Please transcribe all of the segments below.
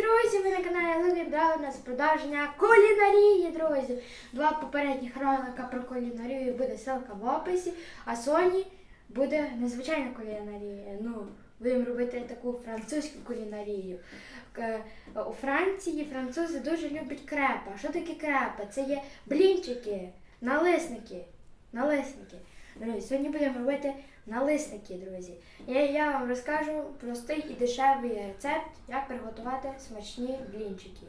друзі! Ви на каналі Брау. У нас продовження кулінарії, друзі. Два попередніх ролика про кулінарію буде ссылка в описі, а Соні буде незвичайна кулінарія. Ну, будемо робити таку французьку кулінарію. У Франції французи дуже люблять крепа. Що таке крепа? Це є блінчики, налисники. Налисники. Друзі, сьогодні будемо робити налисники, друзі. Я, я вам розкажу простий і дешевий рецепт, як приготувати смачні блінчики.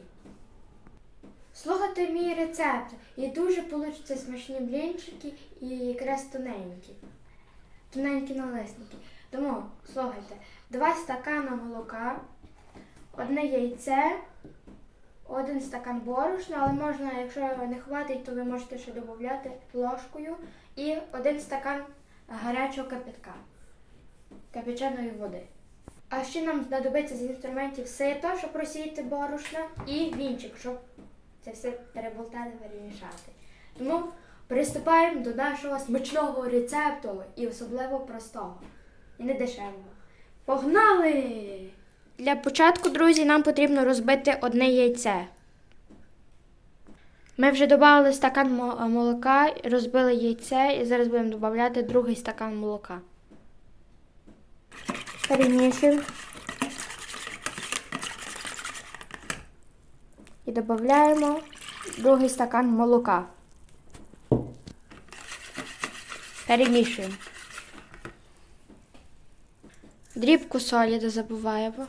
Слухайте мій рецепт, і дуже получаться смачні блінчики і якраз тоненькі. Тоненькі налисники. Тому слухайте, два стакана молока, одне яйце, один стакан борошна, але можна, якщо не хватить, то ви можете ще додати ложкою і один стакан гарячого кипятка, кипяченої води. А ще нам знадобиться з інструментів сито, щоб розсіяти борошна, і вінчик, щоб це все переболтати, перемішати. Тому приступаємо до нашого смачного рецепту і особливо простого і не дешевого. Погнали! Для початку, друзі, нам потрібно розбити одне яйце. Ми вже додали стакан молока, розбили яйце і зараз будемо додати другий стакан молока. Перемішуємо. І додаємо другий стакан молока. Перемішуємо. Дрібку солі не забуваємо.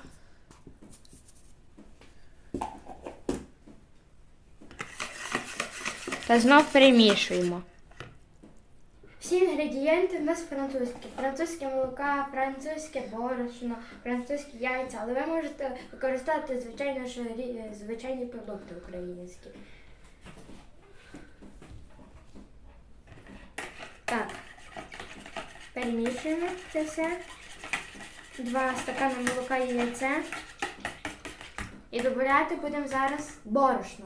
Та знов перемішуємо. Всі інгредієнти в нас французькі. Французьке молока, французьке борошно, французькі яйця, але ви можете використати звичайно що звичайні продукти українські. Так. Перемішуємо це все. Два стакани молока і яйце. І додати будемо зараз борошно.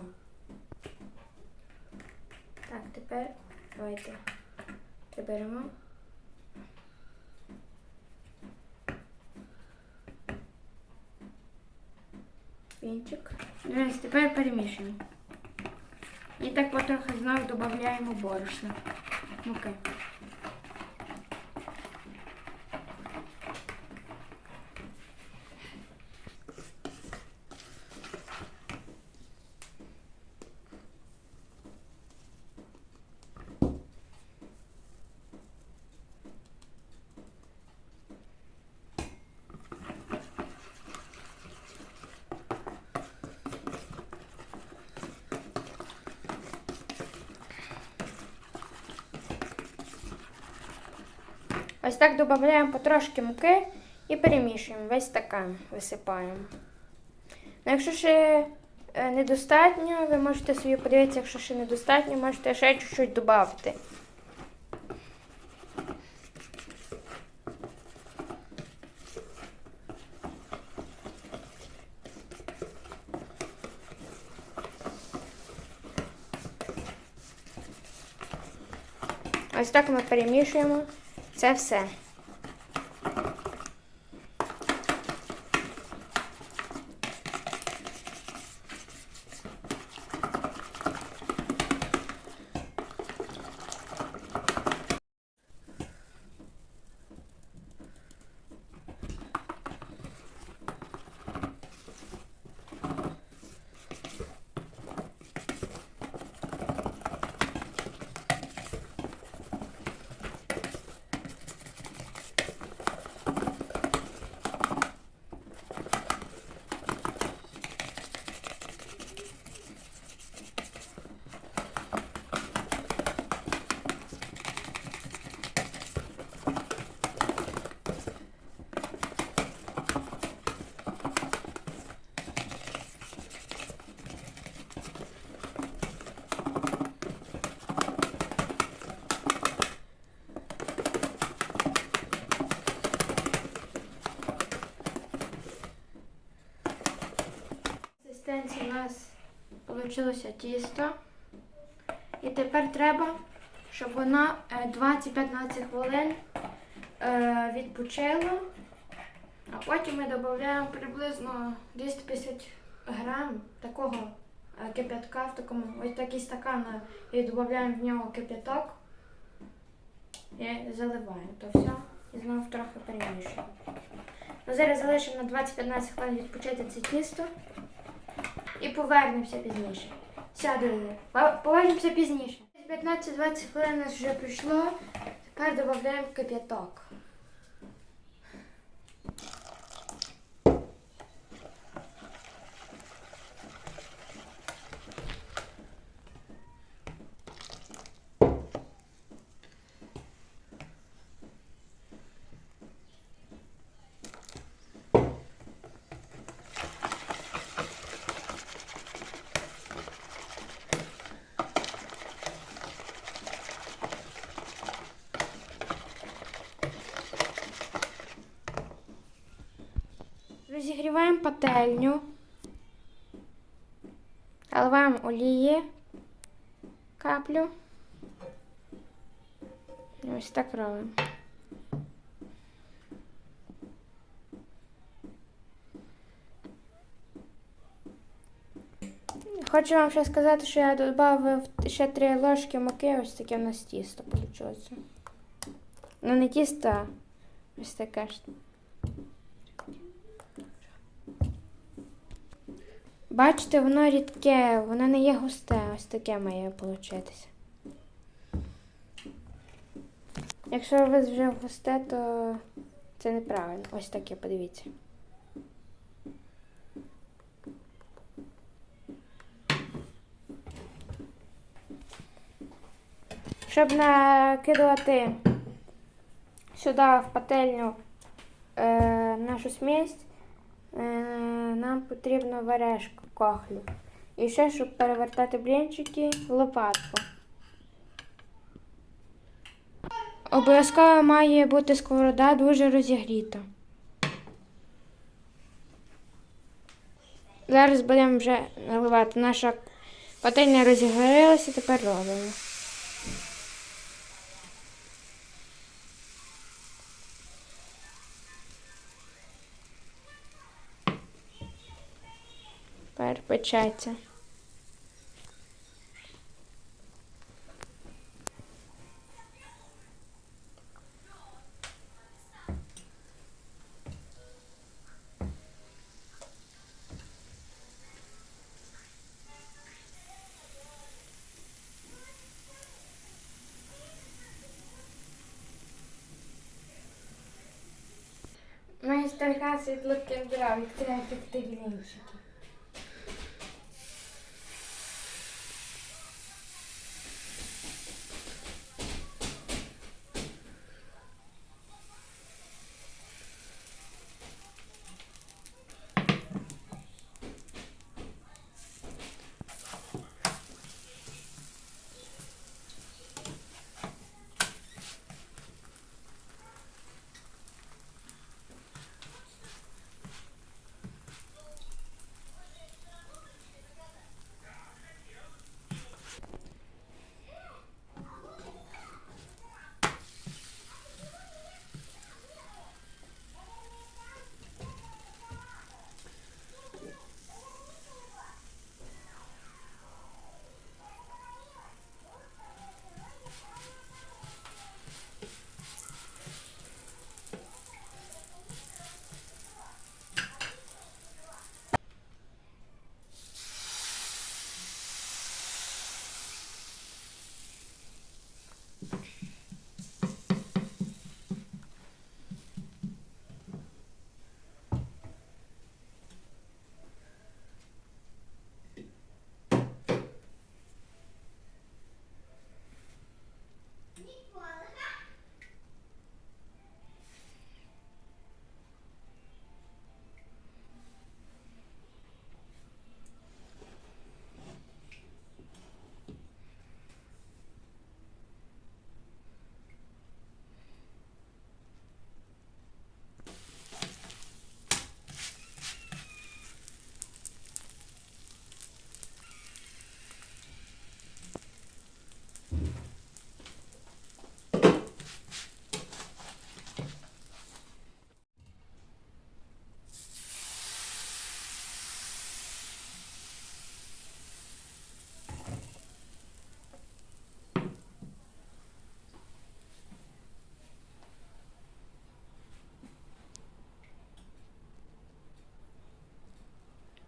Так, тепер давайте приберемо. Пінчик. Дивись, тепер перемішуємо. І так потрохи знову додаємо борошно. Муки. Ось так додаємо потрошки муки і перемішуємо. Весь стакан висипаємо. Ну, якщо ще е, недостатньо, ви можете собі подивитися, якщо ще недостатньо, можете ще чуть-чуть додати. Ось так ми перемішуємо це все. Консистенція у нас вийшло тісто. І тепер треба, щоб вона е, 20-15 хвилин е, відпочила. А потім ми додаємо приблизно 250 грам такого е, кип'ятка в такому, ось такий стакан е, і додаємо в нього кип'яток. І заливаємо то все. І знову трохи перемішуємо. Ну, зараз залишимо на 20-15 хвилин відпочити це тісто і повернемося пізніше. Сядемо. Повернемося пізніше. 15-20 хвилин нас вже пройшло. Тепер додаємо кип'яток. Розігріваємо пательню. Наливаємо олії. Каплю. І ось так робимо. Хочу вам ще сказати, що я додав ще три ложки муки, ось таке у нас тісто вийшло. Ну не тісто, а ось таке ж. Бачите, воно рідке, воно не є густе, ось таке має получитися. Якщо у вас вже густе, то це неправильно. Ось таке, подивіться. Щоб накидувати сюди в пательню е, нашу смесь, е, нам потрібно варежку кохлю. І ще, щоб перевертати блінчики, лопатку. Обов'язково має бути сковорода дуже розігріта. Зараз будемо вже наливати. Наша пательня розігрілася, тепер робимо. Тепер печеться. Майстерка світло кіндра, відкриває ефективніші.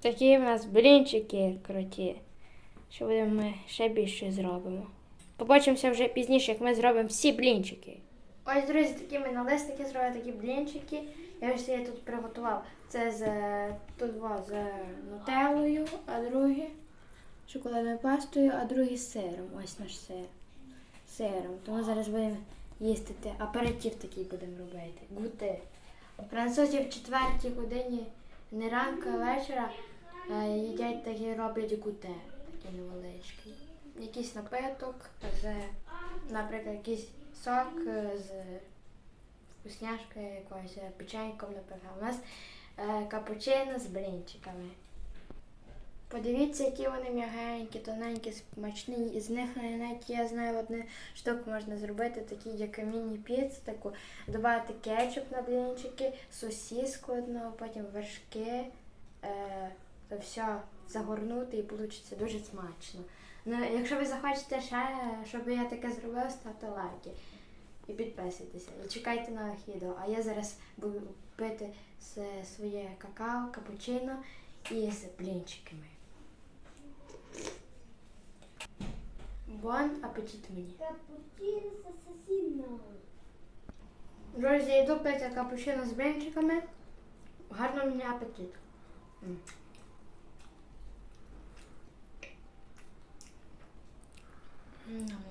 Такі в нас блінчики круті. Що будемо ми ще більше зробимо. Побачимося вже пізніше, як ми зробимо всі блінчики. Ось, друзі, такі ми налисники зробили такі блінчики. Я ось я тут приготував. Це з тут два з нутеллою, а другі шоколадною пастою, а другі з сиром. Ось наш сир. Сиром. Тому зараз будемо їсти аперитив такий будемо робити. Гути. Французі в четвертій годині не ранку, а вечора їдять такі роблять гуте, такі невеличкі. Якийсь напиток з, наприклад, якийсь сок е, з вкусняшкою якоюсь е, печеньком, наприклад. У нас е, капучино з блінчиками. Подивіться, які вони м'ягенькі, тоненькі, смачні. Із них навіть я знаю одну штуку можна зробити, такі як міні-піцу, таку додати кетчуп на блінчики, сосиску одну, потім вершки. Е, все загорнути і вийде дуже смачно. Ну, якщо ви захочете ще, щоб я таке зробила, ставте лайки і підписуйтеся. І чекайте нових відео. А я зараз буду пити своє какао, капучино і з блінчиками. Бон апетит мені. Cappuccino с ассасином. Друзі, я йду пити капучино з блінчиками. Гарно мені апетит. Mm,